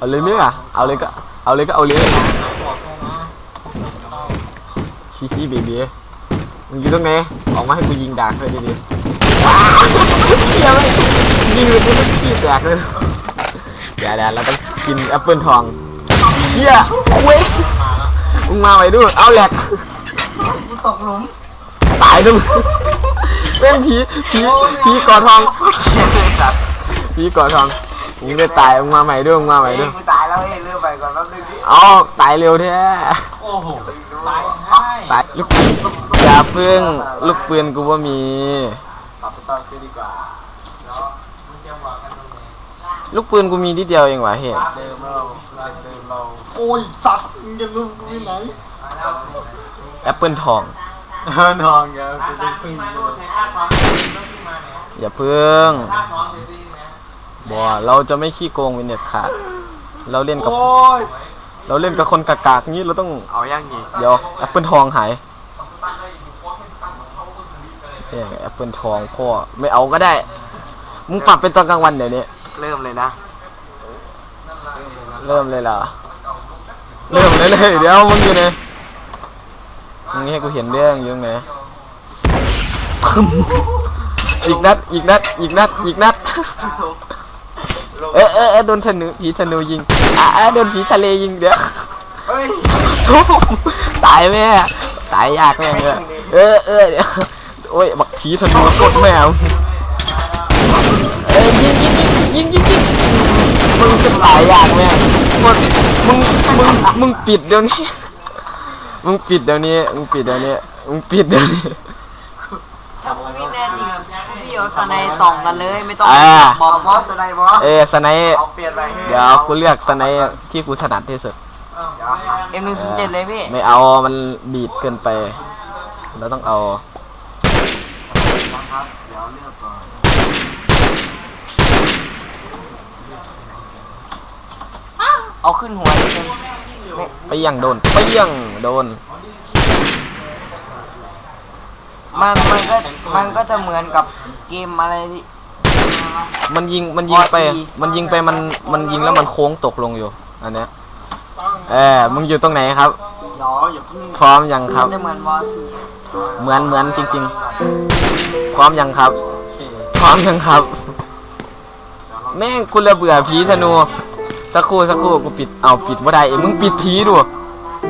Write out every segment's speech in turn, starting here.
เอาเลยไหมอะเอาเลยก็เอาเลยก็เอาเลยชี้ชี้เบบีมึงอยู่ตรงไหนออกมาให้กูยิงดากเลยดิๆว้าวเฮียไม่ยิงเลยกูต้องขี้แตกเลยเดี๋ยวเดี๋ยวเราต้องกินแอปเปิลทองเฮียเว้ยมึงมาไปดูเอาแหลกกูตกหลุมตายด้วยเล่นผีผีผีกอดทองผีกอดทอง มึงได้ตายมึงมาใหม่ด้วยมึงมาใหม่เฮ้ด้วยยกูตายแล้วเฮ้ยเลื่อนไปก่อนแป๊บนึงดิเอาตายเร็วแท้โอ้โหตายให้ตายลูกปืนอย่าเพิ่งลูกปืนกูว่ามีปรับไปตอนคืนดีกว่าเนาะมึงจะบอกกันตรงนี้ลูกปืนกูมีนิดเดียวเองวะเฮ้ยเดิมเราเดิมเราโอ้ยสัตว์มึงจะรู้กูที่ไหนแอปเปิลทอง เออนองอย่ากูเป็นพึ่งเลยอย่าเพิ่ง บ่เราจะไม่ขี้โกงเป็นเน็ตขาดเราเล่นกับ โอ้ยเราเล่นกับคนกากๆงี้เราต้องเอายังงี้เดี๋ยวแอปเปิลทองหายเฮ้ยแอปเปิลทองพ่อไม่เอาก็ได้ มึงปรับเป็นตอนกลางวันเดี๋ยวนี้เริ่มเลยนะเริ่มเลยเหรอเริ่มเลยเลยเดี๋ยวมึงอยู่ไหนมึงให้กูเห็นเรื่องอยู่ตรงไหนพึมอีกนัดอีกนัดอีกนัดอีกนัด เอ๊ะเอ๊ะเอ๊ะโดนธนูผีธนูยิงอะอะโดนผีทะเลยิงเดี๋ยวเฮ้ยตายแม่ตายยากแม่เลยเออเออเดี๋ยวโอ้ยบักผีธนูกดแมวเอ้ยยิงยิงยิงยิงยิงมึงจะตายยากแม่งกดมึงมึงมึงปิดเดี๋ยวนี้มึงปิดเดี๋ยวนี้มึงปิดเดี๋ยวนี้มึงปิดเดี๋ยวนี้ ถ้าพวกพี่แน่จริงอะพี่เอา สไนด์ส่องกันเลยไม่ต้องอ่า บอเอากบอสตัวไหนบอสเอ้ยสไนป์เอาเปลี่ยนไปให้เดี๋ยวกูเลือกสไนป์ที่กูถนัดที่สุดเอ็มหนึ่งศูนย์เจ็ดเลยพี่ไม่เอามันดีดเกินไปเราต้องเอาครับเดี๋ยวเลือกก่อนเอาขึ้นหัวนิดนึงไม่ไปยังโดนไปยังโดน มันมันก็มันก็จะเหมือนกับเกมอะไรที่ มันยิงมันยิงไปวอร์ซีมันยิงไปมันมันยิงแล้วมันโค้งตกลงอยู่ อันเนี้ยเออมึงอยู่ตรงไหนครับเดี๋ยวอย่าเพิ่งพร้อมยังครับ จะเหมือนวอร์ซีเหมือนเหมือนจริง ๆ พร้อมยังครับ โอเคพร้อมยังครับ แม่งกูระเบื่อผีธนู สักครู่สักครู่กูปิดเอาปิดว่าได้เองมึงปิดผีดู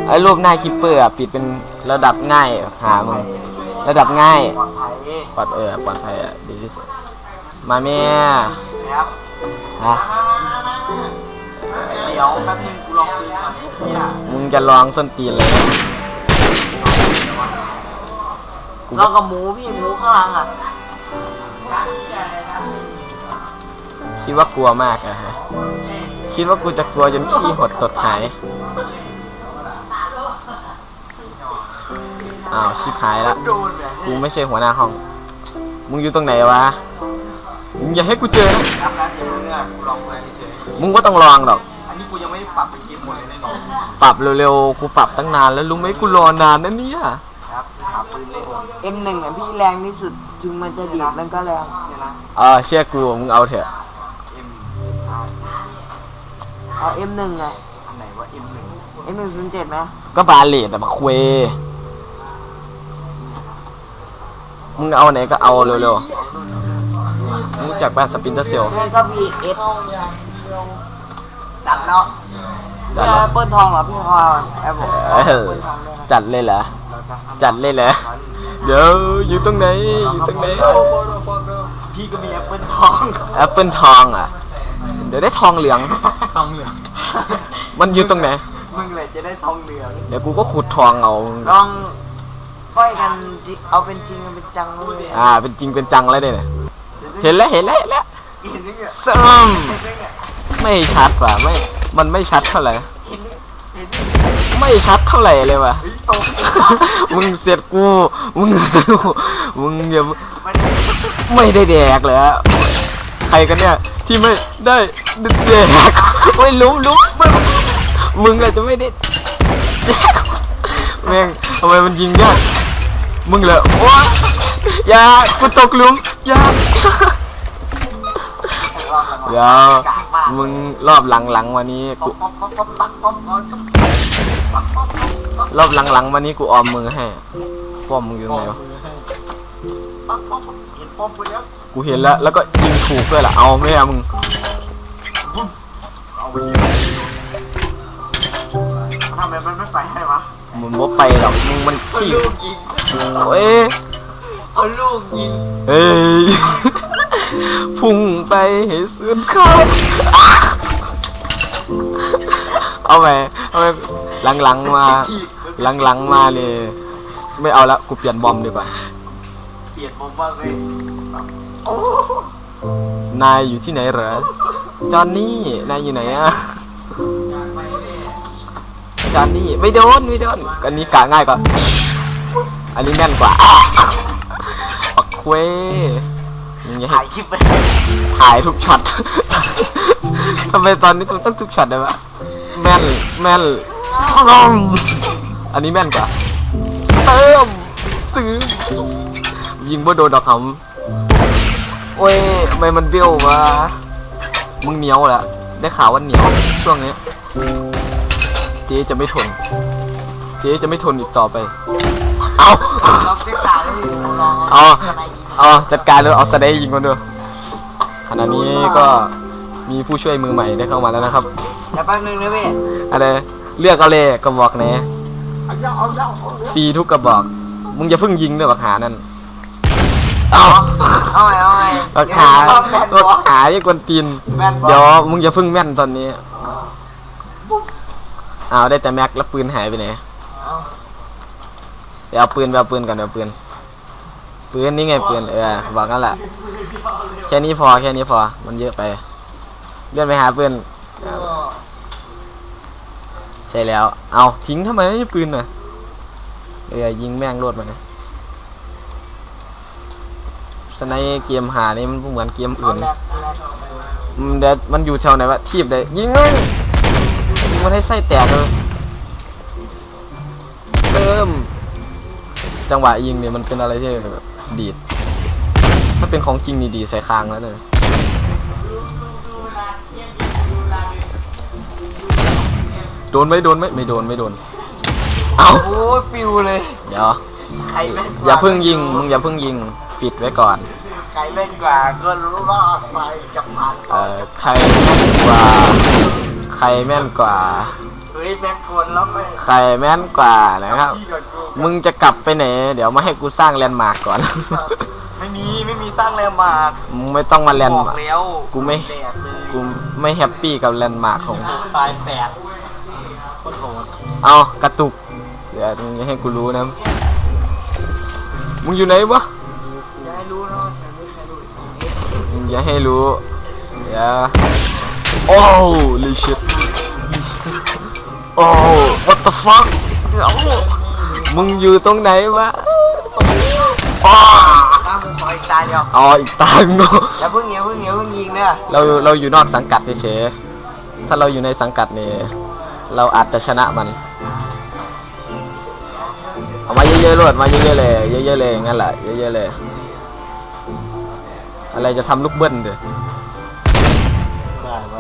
ไอ้รูปหน้าคิปเปอร์อะปิดเป็นระดับง่ายหามึง ระดับง่ายปลอดภัยปลอดเออปลอดภัยอะดีที่สุดมาแม่นะครับฮะเดี๋ยวแป๊บนึงกูลองปืนก่อนเนี่ยมึงจะลองส้นตีนเลยนะกูเรากับหมูพี่หมูข้างหลังอะคิดว่ากลัวมากอะฮะคิดว่ากูจะกลัวจนขี้หดตดหาย อ้าวชิบหายละโดนแบบกูไม่ใช่หัวหน้าห้อง มึงอยู่ตรงไหนวะ มึงอย่าให้กูเจอนะครับนะเดี๋ยวมึงเนี่ยกูลองไปเฉยมึงก็ต้องลองหรอก อันนี้กูยังไม่ได้ปรับเป็นเกมหมดเลยแน่นอนปรับเร็วๆ กูปรับตั้งนานแล้วรู้ไหมกูรอนานนะเนี่ย ครับหาปืนเล่นเอ็มหนึ่งอะพี่แรงที่สุดถึงมันจะดีดมันก็แรงเนี่ยนะเออเชื่อกูมึงเอาเถอะ M เอาเอ็มหนึ่งไงอันไหนว่า M หนึ่งเอ็มหนึ่งศูนย์เจ็ดไหมก็บาเลตอะมาคุย มึงเอาไหนก็เอาเร็วๆมึงรู้จากบ้านสปินเตอร์เซลนั่นก็พีเอสจัดแล้วจัดพี่แล้วเอาเปิ้ลทองเหรอพี่เขาเอาแอปผมเออเปิ้ลทองด้วยนะจัดเลยเหรอเราจะทำจัดเลยเหรอ เดี๋ยวอยู่ตรงไหน อยู่ตรงไหน พี่ก็มีแอปเปิลทองแอปเปิลทองอะ เดี๋ยวได้ทองเหลือง ทองเหลือง มันอยู่ตรงไหน มึงเลยจะได้ทองเหลือง เดี๋ยวกูก็ขุดทองเอา ลอง ไฟกันจิเอาเป็นจริงเอาเป็นจังเลยอ่า เป็นจริงเป็นจังแล้วเนี่ย เห็นแล้วเห็นแล้วเห็นแล้วเห็นยังไงซ้ำไม่ชัดว่ะไม่ มันไม่ชัดเท่าไหร่ เห็นเห็นไม่ชัดเท่าไหร่เลยว่ะ เฮ้ยตกมึงเสียดกู มึงเสียดกู มึงอย่ามันไม่ได้แดกเลยอะใครกันเนี่ยที่ไม่ได้แดกโอ้ยลุ้มลุ้มมึงมึงอาจจะไม่ได้แดกแม่งทำไมมันยิงยาก มึงเหรอโอ้าอย่ากูตกหลุมอย่าเดี๋ยวมึงรอบหลังๆวันนี้กูรอบหลังๆวันนี้กูออมมือให้ป้อมมึงยู่ไงวะกูเห็นแล้วแล้วก็ยิงถูกด้วยล่ะเอาไม่เอามึงทำไมมันไม่ไปให้วะ มึงบ่ไปหรอกมึงมันเอาขี้ลูกยิงโอ้ยเอาลูกยิงเฮ้ย พุ่งไปให้สุดเข้าเอาไปเอาไปหลังๆมาหลังๆมาเลย ไม่เอาละกูเปลี่ยนบอมดีกว่า เปลี่ยนผมบ้างเลยโอ้นายอยู่ที่ไหนเหรอ จอนนี่ นายอยู่ไหนอะ จอนนี่ไม่โดนไม่โดนอันนี้กะง่ายกว่าอันนี้แน่นกว่าปักเควมึงอย่าให้ถ่ายคลิปไปถ่ายทุกช็อตทำไมตอนนี้ต้องทุกช็อตเลยวะแม่นแม่นอันนี้แม่นกว่าเติมซื้อยิงบ่โดนดอกคำโอ้ยทำไมมันเบี้ยววะมึงเหนียวแหละได้ข่าวว่าเหนียวช่วงนี้ เจ๊จะไม่ทน เจ๊จะไม่ทนอีกต่อไป เอาลองเช็คข่าวเลยลองเอาสไนยิงเอาจัดการเลยเอาสไนด์ยิงมันดูขณะนี้ก็มีผู้ช่วยมือใหม่ได้เข้ามาแล้วนะครับเดี๋ยวแป๊บนึงนะพี่อะไรเลือกเอาเลยกระบอกไหนเอาเยาเอาเยาเอาเยาฟรีทุกกระบอก มึงอย่าเพิ่งยิงด้วยบักหานั่นเอาเอาไงเอาไงบักหาบักหาที่กวนตีนแม่นบอเดี๋ยวมึงอย่าเพิ่งแม่นตอนนี้ เอาได้แต่แม็กแล้วปืนหายไปไหนเดี๋ยวเอาปืนไปเอาปืนก่อนเดี๋ยวเอาปืน ปืนนี่ไงปืนเออบอกนั่นแหละแค่นี้พอแค่นี้พอมันเยอะไป เลื่อนไปหาปืนใช่แล้ว เอาทิ้งทำไมปืนน่ะเออยิงแม่งรวดมาสไนเกมหานี่มันเหมือนเกมอื่นแรกเดมันอยู่แถวไหนวะทีบเลยยิงเลยยิง มันให้ไส้แตกเลยเติมจังหวะยิงเนี่ยมันเป็นอะไรที่แบบดีด ถ้าเป็นของจริงนี่ดีดใส่คางแล้วเลยโดนไหมโดนไหมไม่โดนไม่โดน เอาโอ้ยปิวเลย เดี๋ยวใครเล่นกว่อย่าเพิ่งยิงมึงอย่าเพิ่งยิงปิดไว้ก่อน ใครเล่นกว่าก็รอดไปกับผ่านเอ่อใครแม่นกว่า ใครแม่นกว่า เฮ้ยแม่งคนแล้วไม่ใครแม่นกว่านะครับที่กับกูมึงจะกลับไปไหน เดี๋ยวมาให้กูสร้างแลนด์มาร์กก่อน ไม่มีไม่มีสร้างแรงมากมึงไม่ต้องมาแลนด์บอกมาร์กแล้วกูไม่ แดดเลยกูไม่แฮปปี้กับแลนด์มาร์กของตายแปดโคตรโหดเอากระตุก เดี๋ยวมึงอย่าให้กูรู้นะ มึงอยู่ไหนวะ อย่าให้รู้นะอย่าให้ใครรู้มึงอย่าให้รู้ เดี๋ยว โอ้ลิชิต โอ้ what the fuck เอ้ามึงอยู่ตรงไหนวะอ้าตามผมขออีกตาเดียวอ๋ออีกตางเนาะอย่าเพิ่งอย่าเพิ่งอย่าเพิ่งยิงเด้อเราเราอยู่นอกสังกัดเฉยๆถ้าเราอยู่ในสังกัดนี่เราอาจจะชนะมัน เอามาเยอะๆรวดมาเยอะๆเลย เยอะๆเลยงั้นแหละเยอะๆเลย อะไรจะทำลูกเบิ้ลเด้อ ได้ไหม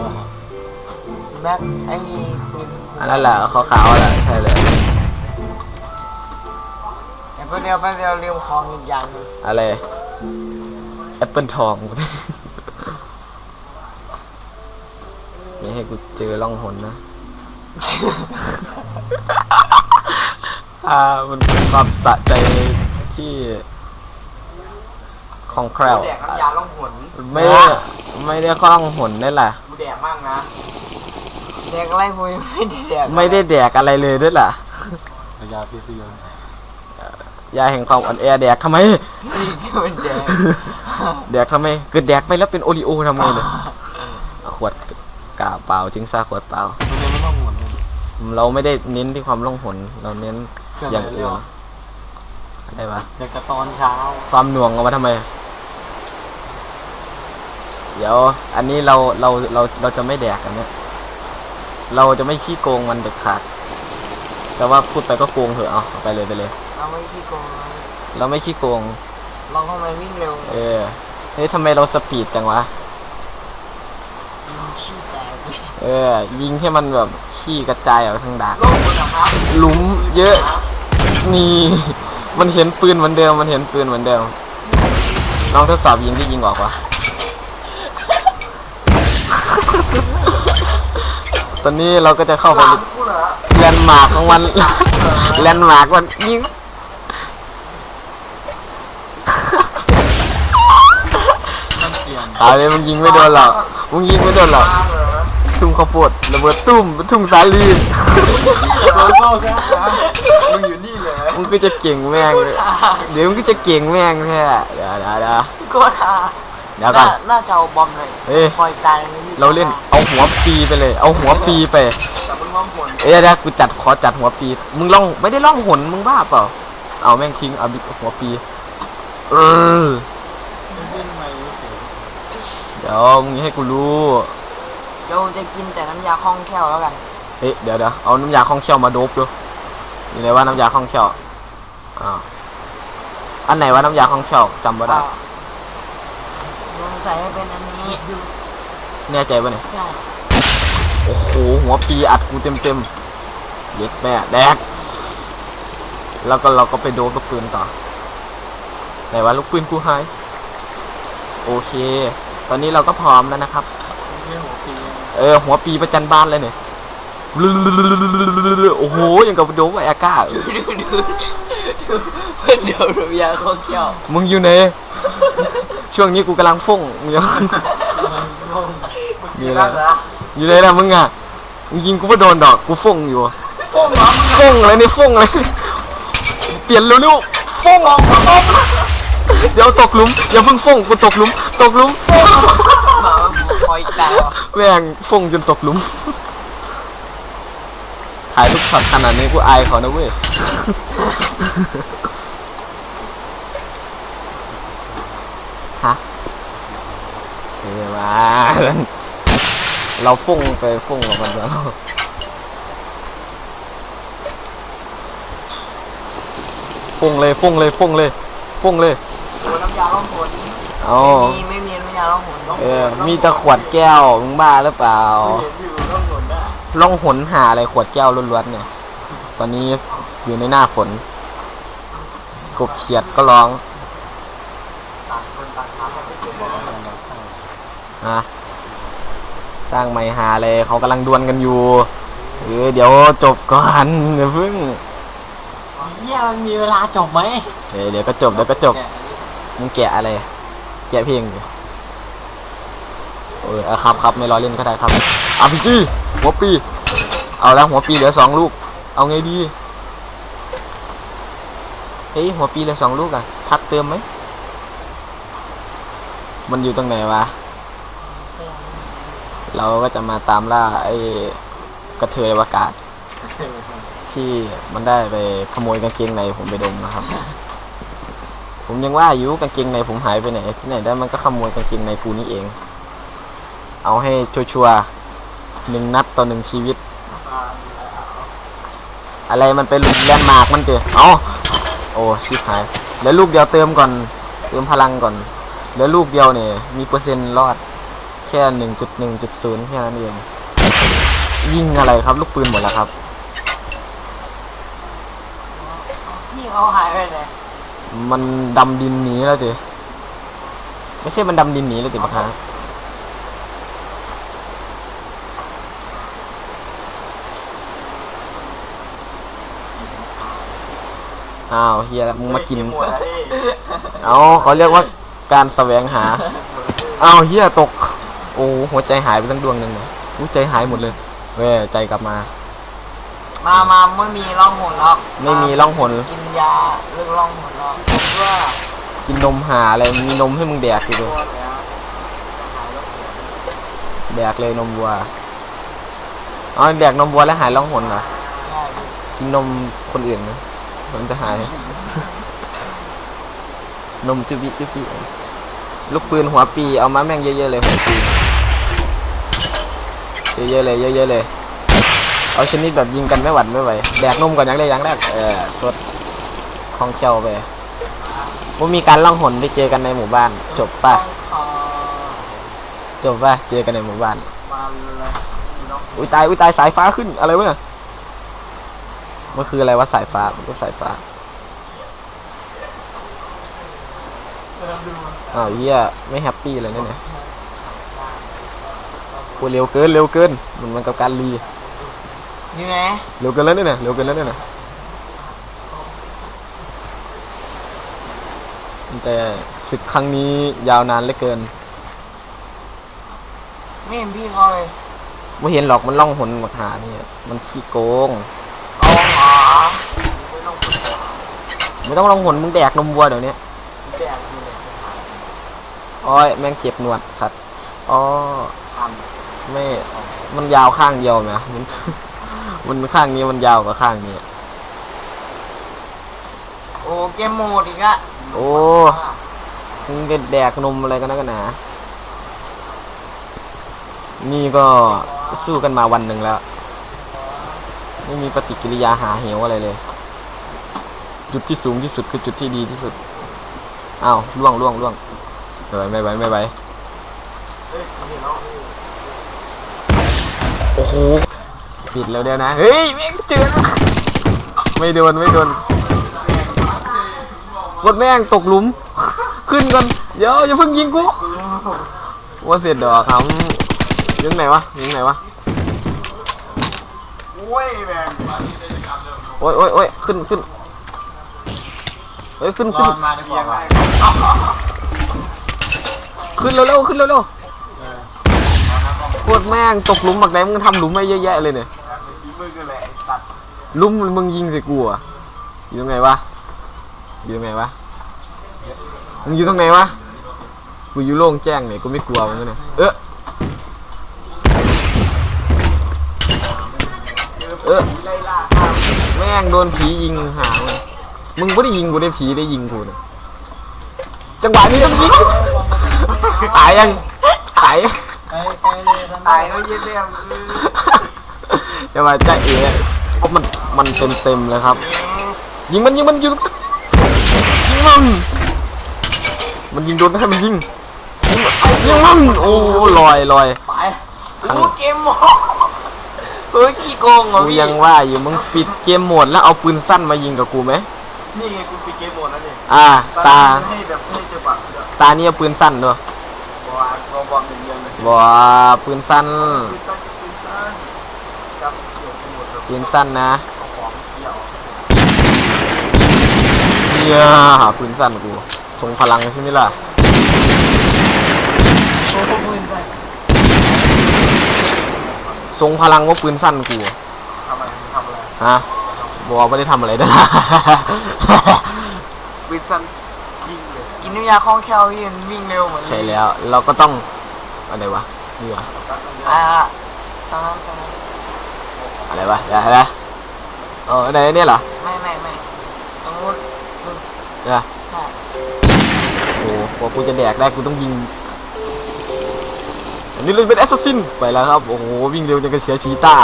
แม็กไอ้ปืน อันนั้นแหละขาวๆแหละใช่เลยเดี๋ยวแป๊บเดียวแป๊บเดียวเรียมของอีกอย่างหนึงอะไรแอปเปิลทอง ไม่ให้กูเจอล่องหนนะ อ่ามันเป็นความสะใจที่ของแคลวแดกน้ำยาล่องหนไม่ได้ไม่ได้คล้องหนนี่แหละ กูแดกมากนะ แดกอะไรมวยไม่ได้แดกไม่ได้แดกอะไรเลยด้วยล่ะน้ำยาเปรี้ยวยาแห่งความอ่อนแอแดกทำไมนี่ก็เป็นแดกแดกทำไมเกิดแดกไปแล้วเป็นโอริโอทำไงเนี่ยเอาขวดกาเปล่าทิ้งซาขวดเปล่ามันยังไม่ต้องหนเลยเราไม่ได้เน้นที่ความล่องหนเราเน้นอย่างอื่นอะไรวะเด็กกระตอนเช้า ความหน่วงเอามาทำไม เดี๋ยว อันนี้เราเราเราเราจะไม่แดกกันเนี่ย เราจะไม่ขี้โกงมันเด็ดขาด แต่ว่าพูดไปก็โกงเถอะเอาเอาไปเลยไปเลย เราไม่ขี้โกงนะเราไม่ขี้โกงลองทำไมวิ่งเร็วเออเฮ้ยทำไมเราสปีดจังวะชขี้แตกเว้ยเออ ยิงให้มันแบบขี้กระจายออกทางดาบโลกคุณนะครับหลุมเยอะ นี่ มันเห็นปืนเหมือนเดิม มันเห็นปืนเหมือนเดิมลองทดสอบยิงที่ยิงออกวะ ตอนนี้เราก็จะเข้าไปถามกูเหรอแลนด์มาร์กของมันแลนด์มาร์กมันยิงมันเปลี่ยนเอาเลยมึงยิงไม่โดนหรอกมึงยิงไม่โดนหรอกมาเหรอทุ่งข้าวโพดระเบิดตุ้มทุ่งสาลีโลโก้ซะนะมึงอยู่นี่เหรอมึงก็จะเก่งแม่งเลยเดี๋ยวมึงก็จะเก่งแม่งแท้เดี๋ยวเดี๋ยวเดี๋ยวโคตรฮา เดี๋ยวก่อนน่าจะเอาบอมเลยเฮ้ยคอยตายในที่เราเล่นเอาหัวปีไปเลย เอาหัวปีไป แต่มึงร้องผลเอ้ยเดี๋ยวกูจัดขอจัดหัวปี มึงล่องไม่ได้ล่องหนมึงบ้าเปล่า เอาแม่งทิ้งเอาบิ๊กหัวปี เออ เดี๋ยวมึงให้กูรู้ เดี๋ยวจะกินแต่น้ำยาคล่องแคล่วแล้วกันเฮ้ยเดี๋ยวเดี๋ยวเอาน้ำยาคล่องเคี่ยวมาโดบดูนี่เลยว่าน้ำยาคล่องเคี่ยวอ้าวอันไหนว่าน้ำยาคล่องเคี่ยวจำไม่ได้ล งใส่ให้เป็นอันนี้แน่ใจปะเนี่ยใช่โอ้โหหัวปีอัดกูเต็มเต็มๆเย็ดแม่แดกแล้วก็เราก็ไปโดนลูกปืนต่อไหนว่าลูกปืนกูหายโอเค ตอนนี้เราก็พร้อมแล้วนะครับ เออ หัวปีประจันบานเลยเนี่ยโอ้โหยังกับโดบไออาก้าดูดูดูดูเพื่อนเดี๋ยวน้ำยาคล่องแคล่วมึงอยู่ไหน ช่วงนี้กูกำลังฟุ้งมึงยังมีแล้วเหรออยู่ไหนนะมึงอะมึงยิงกูไม่โดนดอกกูฟุ้งอยู่โป้งเหรอมึงฟุ้งเลยนี่ฟุ้งเลยเปลี่ยนเร็วๆฟุ้งฟุ้งเดี๋ยวตกหลุมอย่าเพิ่งฟุ้งกูตกหลุม ตกหลุมฟุ้งหมาคอยตายว่ะแม่งฟุ้งจนตกหลุมถ่ายทุกช็อตขนาดนี้กูอายเขานะเว้ย ฮะ เฮ้ยมาเราฟุ้งไปฟุ้งกับมันแล้วฟุ้งเลยฟุ้งเลยฟุ้งเลยฟุ้งเลยโอ้น้ำยาล่องหนเอาไม่มีไม่มีน้ำยาล่องหนเออ มีแต่ขวดแก้วมึงบ้าหรือเปล่าเห็นอยู่ต้องหนุนนะล่องหนหาอะไรขวดแก้วล้วนๆเนี่ย ตอนนี้อยู่ในหน้าฝนกบเขียดก็ร้อง ต่างคนต่างทำให้เป็นบอกว่าเราสร้าง ฮะสร้างไม่หาเลยเขากำลังดวลกันอยู่เออเดี๋ยวจบก่อนเดี๋ยวเพิ่งเฮียมันมีเวลาจบไหมเดี๋ยวเดี๋ยวก็จบเดี๋ยวก็จบมึงแกะอะไร แกะเพลงดิเออเอาครับครับไม่รอเล่นก็ได้ครับอาพีจีหัวปี เอาแล้วหัวปีเหลือสองลูก เอาไงดีเฮ้ยหัวปีเหลือสองลูกอะพักเติมไหมมันอยู่ตรงไหนวะ เราก็จะมาตามล่าไอ้กระเทยอวกาศ ที่มันได้ไปขโมยกางเกงในผมไปดมนะครับ ผมยังว่าอยู่กางเกงในผมหายไปไหนที่ไหนได้มันก็ขโมยกางเกงในกูนี่เอง เอาให้ชัวร์ๆหนึ่งนัดต่อหนึ่งชีวิต อะไรมันไปหลุดแลนด์มาร์กมันเจอเอาโอ้ชิบหายแล้วลูกเดียวเติมก่อน เติมพลังก่อน แล้วลูกเดียวเนี่ยมีเปอร์เซ็นต์รอด แค่หนึ่งจุดหนึ่งจุดศูนย์แค่นั้นเอง ยิงอะไรครับ ลูกปืนหมดแล้วครับ พี่เขาหายไปไหนมันดำดินหนีแล้วสิไม่ใช่มันดำดินหนีแล้วสิปะคะอ้าวเฮียมึงมากินหมดแล้วดิเอาเขาเรียกว่าการแสวงหาอ้าวเฮียตก โอ้หัวใจหายไปทั้งดวงหนึ่งเลยหัวใจหายหมดเลยเว้ยใจกลับมา มามาไม่มีร่องหนหรอกไม่มีร่องหน กินยาเรื่องร่องหนหรอกผมว่ากินนมหาอะไรมีนมให้มึงแดกอยู่ด้วยแดกเลยนมวัวอ๋อแดกนมวัวแล้วหายร่องหนเหรอใช่กินนมคนอื่นนะมันจะหาย นมจุบิจุบิ ลูกปืนหัวปีเอามาแม่งเยอะๆเลยหัวปีเยอะๆเลยเยอะๆเลย เอาชนิดแบบยิงกันไม่หวั่นไม่ไหวแดกนุ่มก่อนย่างแรกอย่างแรกเออสดคลองเชียวไปว่ามีการล่องหนไปเจอกันในหมู่บ้าน จบป่ะจบป่ะเจอกันในหมู่บ้านองอุ้ยตายอุ้ยตายสายฟ้าขึ้นอะไรวะเนี่ยมันคืออะไรวะสายฟ้ามันก็สายฟ้า ออดูอ้าวเฮียไม่แฮปปี้เลยเนี่ยเนี่ยโอ้ยเร็วเกินเร็วเกินมันมันกับการรีอยู่ไหนเร็วเกินแล้วเนี่ยนะเร็วเกินแล้วเนี่ยนะแต่ศึกครั้งนี้ยาวนานเหลือเกิน ไม่เห็นพี่เขาเลยไม่เห็นหรอกมันล่องหนมาหาเนี่ยมันขี้โกงเอาหาไม่ต้องล่องหนมึงแดกนมวัวเดี๋ยวนี้แดงอยู่เลย อ้อยแม่งเจ็บหนวดสัตว์อ๋อทำไม่มันยาวข้างเดียวไหมมันมันข้างนี้มันยาวกว่าข้างนี้ โอ้เกมโหมดอีกอะโอ้มึงจะแดกนมอะไรกันนะกันหนานี่ก็สู้กันมาวันหนึ่งแล้ว ไม่มีปฏิกิริยาหาเหวอะไรเลย จุดที่สูงที่สุดคือจุดที่ดีที่สุดอ้าวล่วงล่วงล่วง ไม่ไหวไม่ไหวไม่ไหวเฮ้ยมันเห็นแล้วนี่โอ้โหปิดแล้วเดี๋ยวนะ เฮ้ยแม่งเจอแล้วไม่โดนไม่โดนกดแม่งตกหลุม ขึ้นก่อน เดี๋ยวอย่าเพิ่งยิงกูว่าเสร็จดอกครับยิงไหนวะยิงไหนวะโอ้ยแม่งโอ้ยโอ้ยโอ้ยขึ้นขึ้นเฮ้ยขึ้นรขึ้อน ขึ้นเร็วๆขึ้นเร็วๆโคตรแม่งตกหลุมบักแดงมึงทำหลุมไม่เยอะแยะเลยเนี่ยหลุมมึงยิงใส่กูอะอยู่ตรงไหนวะอยู่ตรงไหนวะมึงอยู่ตรงไหนวะกูอยู่โล่งแจ้งเนี่ยกูไม่กลัวมึงเนี่ยเออเออแม่งโดนผียิงหางเลยมึงไม่ได้ยิงกูได้ผีได้ยิงกูเนี่ยจังหวะนี้ต้องยิง ตายยังตายยังไปไปเลยท่านตายแล้วเย็นเรียมคือจะมาจะเอ๋เพราะมันมันเต็มเต็มๆเลยครับ ยิงมันยิงมันยิงมันยิงมันมันยิงโดนให้มันยิงยิงมันยิงมันโอ้ลอยลอยไปโอ้เกมโหมดเฮ้ยขี้โกงเหรอกูพี่ยังว่าอยู่มึงปิดเกมโหมดแล้วเอาปืนสั้นมายิงกับกูไหมนี่ไงกูปิดเกมหมดแล้วเนี่ยอ่า ตา ให้แบบให้เจอปักเดี๋ยวตานี่เอาปืนสั้นด้วยบอก ว่าเราบอกหนึ่งเดือนเลยบอกว่าปืนสั้นปืนตั้งปืนตั้งกับเกี่ยวกับหมดแบบปืนสั้นนะของเกี่ยวเฮียปืนสั้นกูทรงพลังใช่ไหมล่ะโอ้โหปืนใส่ทรงพลังว่าปืนสั้นกูทำอะไรทำอะไรฮะบอกว่าไม่ได้ทำอะไรนะปืนสั้นยิงเลยกินน้ำยาคล่องแคล่วพี่มันวิ่งเร็วเหมือนใช่แล้ว เราก็ต้อง อะไรวะนี่วะตั้งตั้งเยอ่าอะตอนนั้นตอนนั้นอะไรวะเดี๋ยวอะไรเออไหนเนี่ยเหรอไม่ไม่ไม่ตรงนู้นเดี๋ยวใช่โอ้โหกว่ากูจะแดกได้กูต้องยิงอันนี้เลยเป็นแอสซัสซินไปแล้วครับโอ้โหวิ่งเร็วจนกระเสียชีต้า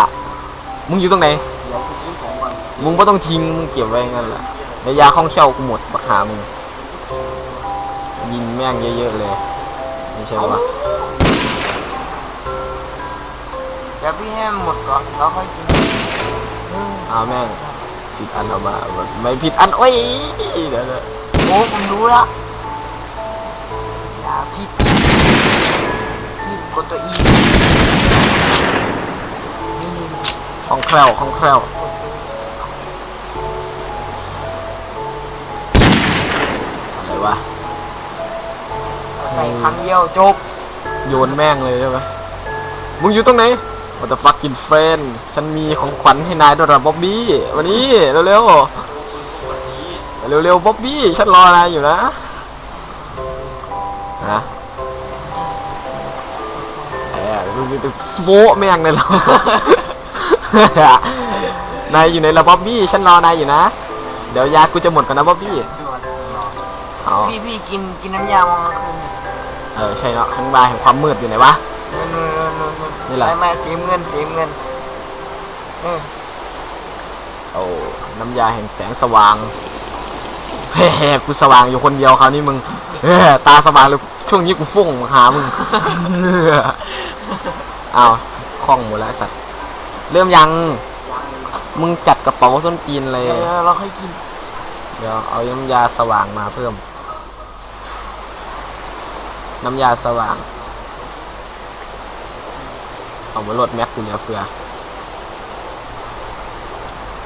มึงอยู่ตรงไหนเดี๋ยวกูยิงของมันมึงไม่ต้องทิ้งมึงเก็บไว้งั้นแหละเดี๋ยวยาคล่องแคล่วกูหมดบักหามึงยิงแม่งเยอะๆเลยไม่ใช่ปะ ดี๋ยวพี่ให้มันหมดก่อนแล้วค่อยกินอ้าแม่งผิดอันเอามาไม่ผิดอันโอ้ยเดี๋ยวเดี๋ยโอ้ผมรู้ล้วอย่าผิดผิดกดตัวอีนี่นี่คล่องแคล่วคล่องแคล่วอะไรวะใส่ครั้งเดียวจบโยนแม่งเลยใช่ไหมมึงอยู่ตรงไหน วัตฟักกินเฟรนฉันมีของขวัญให้นายด้วยนะบ๊อบบี้ วันนี้ เร็วๆ เร็วเร็วๆบ๊อบบี้ ฉันรอนายอยู่นะนะแหมดูดูสโมแม่งเลยเหรอนายอยู่ในระบ๊อบบี้ ฉันรอนายอยู่นะ เดี๋ยวยากูจะหมดกันนะบ๊อบบี้ชื่อมันเอาพี่พี่กินกินน้ำยามองกลางคืนเออใช่เนาะข้างบายแห่งความมืดอยู่ไหนวะนู่ นนู่นนู่นนู่นนี่เหรอ ไม่ไม่สีเงินสีเงินเออโอ้น้ำยาแห่งแสงสว่างเฮ้กูสว่างอยู่คนเดียวคราวนี้มึงเออตาสว่างเลยช่วงนี้กูฟุ้งหามึงอ้าวคล่องหมดแล้วไอ้สัตว์เริ่มยังมึงจัดกระเป๋าส้นตีนเลย เดี๋ยวเราค่อยกินเดี๋ยวเอาน้ำยาสว่างมาเพิ่ม น้ำยาสว่าง เอามาลดแม็กกูเหลือเฟือ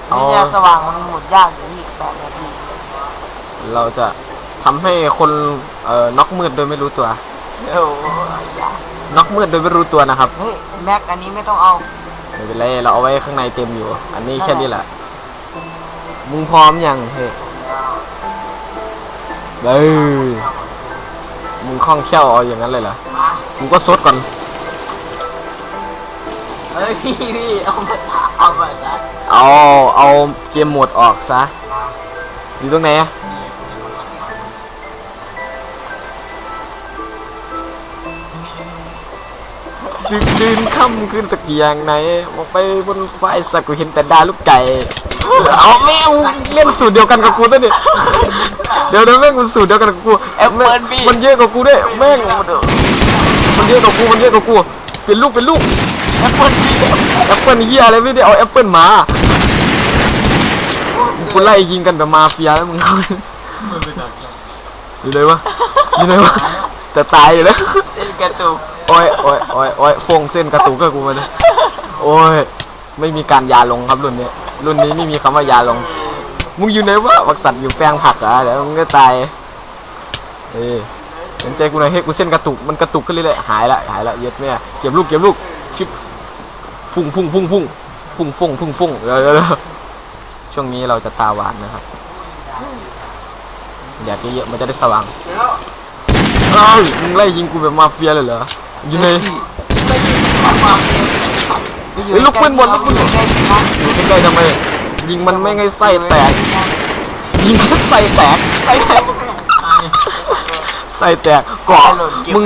เอานี่ยสว่างมันหมดยากอยู่พี่แปดนาทีเราจะทำให้คนเอ่อน็อกมืดโดยไม่รู้ตัวเดี๋ยวอย่าน็อกมืดโดยไม่รู้ตัวนะครับเฮ้ยแม็กอันนี้ไม่ต้องเอาไม่เป็นไรเราเอาไว้ข้างในเต็มอยู่ อันนี้แค่นี้แหละมึงพร้อมยังเฮ้ยเด้อมึงคล่องแคล่วเอาอย่างนั้นเลยเหรอกูก็ซดก่อน เฮ้ยพี่พี่เอาไปเอาไปนะเอาเอาเกมโหมดออกซะอยู่ตรงไหนอะดึกดื่นค่ำคืนสักอย่างไหนออกไปบนไฟสักกูเห็นแต่ดาวลูกไก่ เอาแม่งเล่นสูตรเดียวกันกับกูตัวนี้เดี๋ยวเดี๋ยวแม่งมันสูตรเดียวกันกับกูแอปเปิลพี่มันเยอะกว่ากูด้วยแม่งมันเยอะกว่ากูมันเยอะกว่ากูเป็นลูกเป็นลูก แอปเปิลพี่แอปเปิลเฮียอะไรไม่ได้เอาแอปเปิลมากูไล่ยิงกันแบบมาเฟียแล้วมึงอยู่ไหนวะอยู่ไหนวะจะตายอยู่แล้วเส้นกระตุกโอ้ยโอ้ยโอ้ยโอ้ยฟงเส้นกระตุกกับกูมาเลยโอ้ยไม่มีการยาลงครับรุ่นนี้รุ่นนี้ไม่มีคำว่ายาลงมึงอยู่ไหนวะวักสัตว์อยู่แปลงผักเหรอะเดี๋ยวมึงก็ตายเอ้ยเห็นใจกูหน่อยให้กูเส้นกระตุกมันกระตุกขึ้นเรื่อยๆหายละหายละเย็ดแม่เก็บลูกเก็บลูกชิบ พุ่งพุ่งพุ่งพุ่งพุ่งพุ่งพุ่งพุ่งเดี๋ยวเดี๋ยวช่วงนี้เราจะตาหวานนะครับอยากเยอะๆมันจะได้สว่างเอ้ยมึงไล่ยิงกูแบบมาเฟียเลยเหรอยู่ไหนเฮ้ลูกปืนบนลูกปืนบอยู่ใกล้ๆทำไมยิงมันไม่ให้ไส้แตกยิงมันไส้แตกไส้แตกไส้แตกเกาะมึง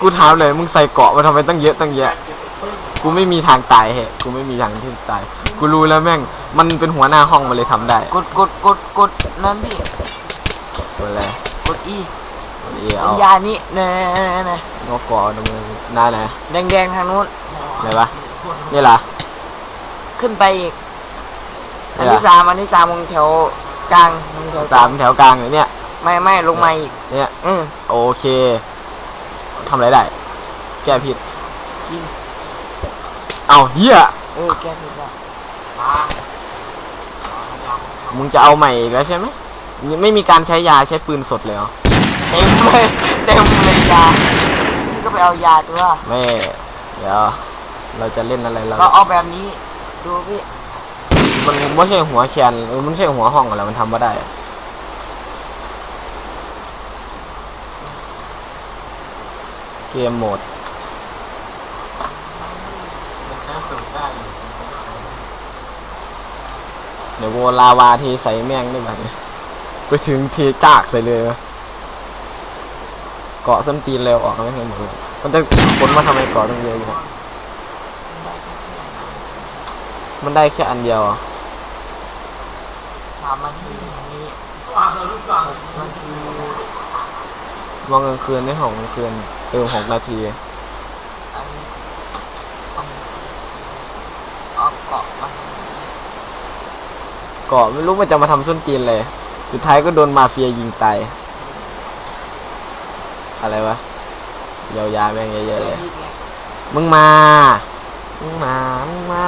กูถามเลยมึงใส่เกาะมาทำไมตั้งเยอะตั้งแยะ กูไม่มีทางตายเหะกูไม่มีทางที่ตาย กูรู้แล้วแม่ง มันเป็นหัวหน้าห้องมันเลยทำได้กดกดกดกดนั่นพี่ตัวอะไรกดอีตัวเอเอายานี่เน่เน่งอกเกาะดำเนินหน้าไหนแดงแดงๆทางนู้นไหนวะนี่เหรอขึ้นไปอีกอันเนี่ยที่สามอันที่สามของแถวกลางของแถวสามแถวกลางเลยเนี่ย ไม่ไม่ลงมาอีกเนี่ยอืมโอเคทำอะไรได้ แก้ผิดยิง เอาเฮียเออแก้ผิดแล้วมึงจะเอาใหม่อีกแล้วใช่ไหมยังไม่มีการใช้ยาใช้ปืนสดเลยเหรอเต็มเลยเต็มเลยยาพี่ก็ไปเอายาตัวไม่เดี๋ยวเราจะเล่นอะไรเราเราเอาแบบนี้ดูพี่มันไม่ใช่หัวแคนเออมันไม่ใช่หัวห้องอะไรมันทำมาได้อะเกมโหมด เดี๋ยวโวลาวาทีใส่แม่งได้แบบนี้ไปถึงเทจากใส่เลยนะเกาะส้นตีนเร็วออกไม่เห็นหมดเลยมันจะขนมาทำไมเกาะตั้งเยอะอยู่เนี่ยมันได้แค่อันเดียวอะสามนาทีนี้นาทีมองกลางคืนในห้องกลางคืนเออหกนาที อันนี้เอาเกาะมา เกาะไม่รู้มันจะมาทำส้นตีนเลย สุดท้ายก็โดนมาเฟียยิงตาย อะไรวะเยาวยาแม่งเยอะๆเลย มึงมา มึงมา มึงมา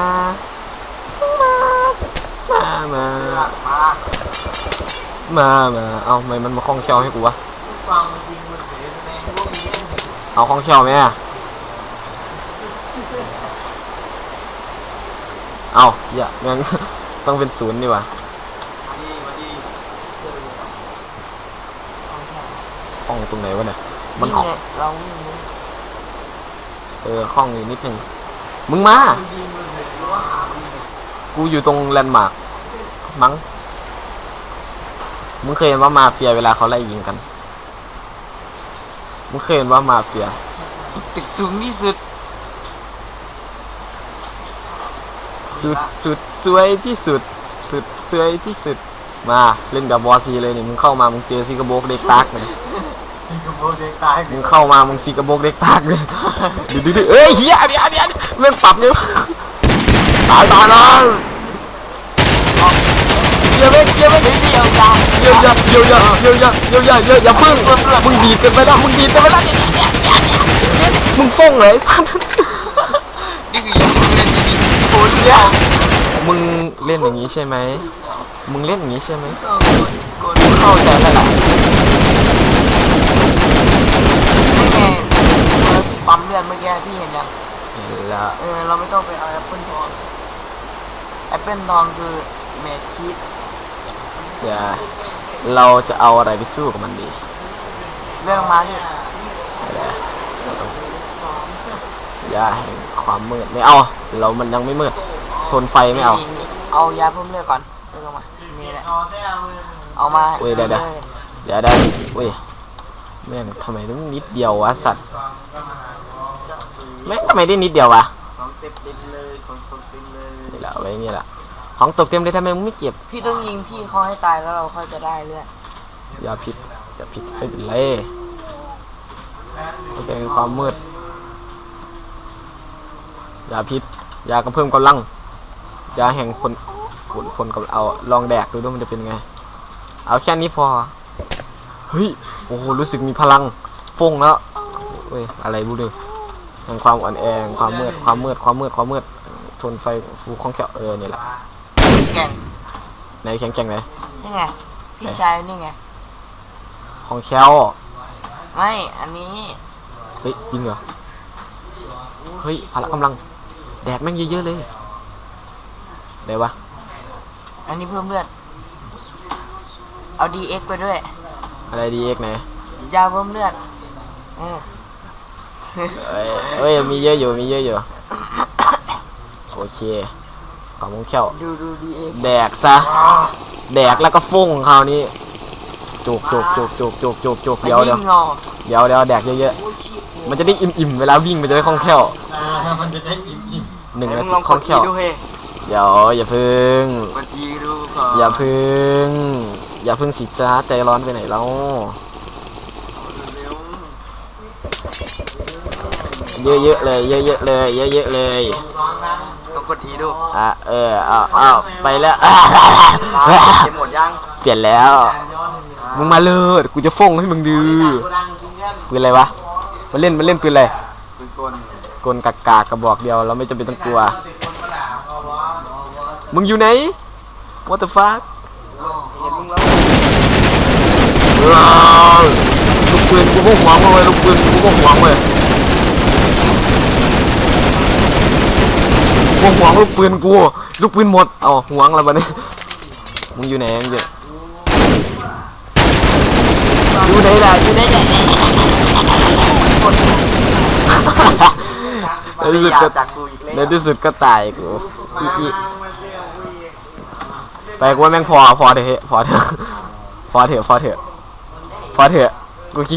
มา มา มา มามาเอาทำไมมันมาคล้องแคล่วให้กูวะเอาคล้องแคล่วไหมอะเอาเหี้ยงั้น ต้องเป็นศูนย์ดีกว่าห้องตรงไหนวะเนี่ย มันห้องเราเออคล้องอยู่นิดหนึ่งมึงมา กูอยู่ตรงแลนด์มาร์คมั้ง มึงเคยเห็นว่ามาเฟียเวลาเขาไล่ยิงกัน มึงเคยเห็นว่ามาเฟียตึกสูงที่สุด สุดสุดสวยที่สุด สุดสวยที่สุด มาเล่นแบบวอซีเลยนี่มึงเข้ามามึงเจอซิกาโบกเดตักเลยสิงคโปร์เด็กตายมึงเข้ามามึงซีกระโบกเด็กตากเลยดูดูดูเอ้ยเฮียเดี๋ยวเดี๋ยวเรื่องปรับเนี่ยตายตายนะเดี๋ยวไม่เดี๋ยวไม่เดี๋ยวเดี๋ยวเดี๋ยวเดี๋ยวเดี๋ยวเดี๋ยวเดี๋ยวเดี๋ยวเดี๋ยวเดี๋ยวอย่าพึ่งมึงดีดกันไปแล้วมึงดีดกันไปแล้วมึงฟ้องเลยสัตว์ นี่คือยังเล่นจริง โอ้ยเนี่ย มึงเล่นอย่างนี้ใช่ไหม มึงเล่นอย่างนี้ใช่ไหมกูเข้าใจแล้วล่ะไม่ไงเราที่ปั๊มเลือดเมื่อกี้พี่เห็นยังเห็นแล้วเออเราไม่ต้องไปเอาแอปเปิลทองแอปเปิลทองคือเมดคิดเดี๋ยวเราจะเอาอะไรไปสู้กับมันดี เรื่องมาดิยาแห่ง ความมืดไม่เอาเรามันยังไม่มืดทนไฟไม่เอานี่เอายาเพิ่มเลือดก่อนเลือดลงมานี่แหละนอนได้เอามือเอามาเว้ยเดี๋ยวเดี๋ยวเดี๋ยวได้เว้ยแม่งทำไมต้องนิดเดียววะสัตว์ซองก็มาหาหมอจะซื้อแม่งทำไมได้นิดเดียววะของเต็มเต็มเลยของเต็มเต็มเลยนี่แหละเอาไว้นี่แหละของตกเต็มเลยทำไมมึงไม่เก็บพี่ต้องยิงพี่เขาให้ตายแล้วเราค่อยจะได้เลือดอย่าผิดอย่าผิดไม่เป็นไรมันเป็นความมืดอ ย่าพิษ ยากระเพิ่มกำลัง ยาแห่งคนคนคนกับเอาลองแดกดูด้วยมันจะเป็นไง เอาแค่นี้พอ เฮ้ย โอ้โห รู้สึกมีพลังฟงแล้วเว้ย อะไรบูดูแห่งความอ่อนแอแห่งความมืด ความมืด ความมืด ความมืด ทนไฟฟูของแกวเออเนี่ยแหละแก่งไหนแข็งแกร่งไหนนี่ไง พี่ชายนี่ไง ของแคลไม่ อันนี้ เฮ้ย จริงเหรอ เฮ้ย พละกำลัง แดกแม่งเยอะๆเลยไหนวะอันนี้เพิ่มเลือด เอา DX ไปด้วย อะไรดีเอ็กไหนยาเพิ่มเลือดอืมเอ้ยเอ้ยมีเยอะอยู่มีเยอะอยู่โอเคของมงแควดูดู DX แดกซะแดกแล้วก็ฟุ้งคราวนี้จุกจุกจุกจุกจุกจุกจุกเดี๋ยวเดี๋ยวมันงอเดี๋ยวเดี๋ยวแดกเยอะๆมันจะได้อิ่มๆเวลาวิ่งมันจะได้คล่องแคล่ว อ่ามันจะได้อิ่มอิ่ม หนึ่งนาทีคล่องแคล่วเดี๋ยวอย่าพึ่ง กดจีดูก่อนอย่าพึ่ง อย่าพึ่งสิจ้าใจร้อนไปไหนแล้วเยอะๆเลย เยอะๆเลย เยอะๆเลยต้องกดอีดูอะเออเอาเอาไปแล้ว เกมหมดยังเปลี่ยนแล้ว มึงมาเลยกูจะฟ้องให้มึงดูปืนอะไรวะมันเล่นมันเล่นปืนอะไรปืนกล กลกากากกระบอกเดียว เราไม่จำเป็นต้องกลัวติดคนมาด่าเอาวะมึงอยู่ไหน what the fuck เห็นมึงแล้วว้าวลูกปืนกูพวกหวงมาเลยลูกปืนกูพวกหวงเลยพวกหวงลูกปืนกูลูกปืนหมดเอาหวงแล้วบัดนี้มึงอยู่ไหนมึงอยู่อยู่ไหนล่ะอยู่ไหนล่ะ ในที่สุดก็ในที่สุดก็ตายกูอีอีไปกูว่าแม่งพอพอเถอะพอเถอะพอเถอะพอเถอะพอเถอะกูคิด